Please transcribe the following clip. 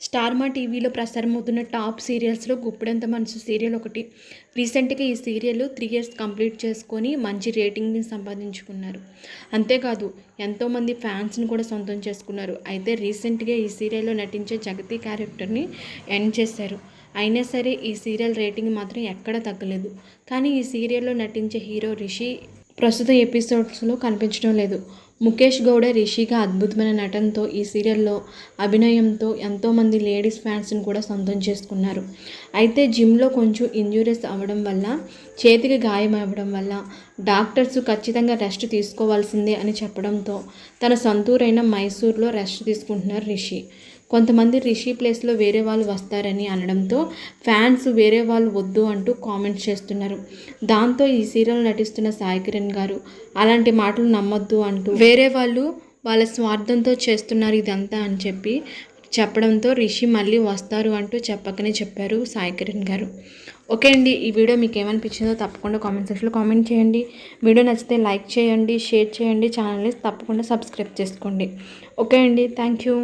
Star మా టీవీలో ప్రసారమవుతున్న top సీరియల్స్లో గుప్పెడంత మనసు సీరియల్ ఒకటి. రీసెంట్గా ఈ సీరియల్ త్రీ ఇయర్స్ కంప్లీట్ చేసుకొని మంచి రేటింగ్ని సంపాదించుకున్నారు. అంతేకాదు ఎంతోమంది ఫ్యాన్స్ని కూడా సొంతం చేసుకున్నారు. అయితే రీసెంట్గా ఈ సీరియల్లో నటించే జగతి క్యారెక్టర్ని ఎండ్ చేశారు. అయినా సరే ఈ సీరియల్ రేటింగ్ మాత్రం ఎక్కడ తగ్గలేదు. కానీ ఈ సీరియల్లో నటించే హీరో రిషి ప్రస్తుత ఎపిసోడ్స్లో కనిపించడం లేదు. ముఖేష్ గౌడ రిషిగా అద్భుతమైన నటనతో ఈ సీరియల్లో అభినయంతో ఎంతోమంది లేడీస్ ఫ్యాన్స్ని కూడా సొంతం చేసుకున్నారు. అయితే జిమ్లో కొంచెం ఇంజూరీస్ అవ్వడం వల్ల చేతికి గాయం అవ్వడం వల్ల డాక్టర్స్ ఖచ్చితంగా రెస్ట్ తీసుకోవాల్సిందే అని చెప్పడంతో తన సొంతూరైన మైసూర్లో రెస్ట్ తీసుకుంటున్నారు రిషి. కొంతమంది రిషి ప్లేస్లో వేరే వాళ్ళు వస్తారని అనడంతో ఫ్యాన్స్ వేరే వాళ్ళు వద్దు అంటూ కామెంట్స్ చేస్తున్నారు. దాంతో ఈ సీరియల్ నటిస్తున్న సాయి కిరణ్ గారు అలాంటి మాటలు నమ్మొద్దు అంటూ వేరే వాళ్ళు వాళ్ళ స్వార్థంతో చేస్తున్నారు ఇదంతా అని చెప్పి చెప్పడంతో రిషి మళ్ళీ వస్తారు అంటూ చెప్పకనే చెప్పారు సాయి కిరణ్ గారు. ఓకే అండి ఈ వీడియో మీకు ఏమనిపించిందో తప్పకుండా కామెంట్ సెక్షన్లో కామెంట్ చేయండి. వీడియో నచ్చితే లైక్ చేయండి షేర్ చేయండి ఛానల్ని తప్పకుండా సబ్స్క్రైబ్ చేసుకోండి. ఓకే అండి థ్యాంక్ యూ.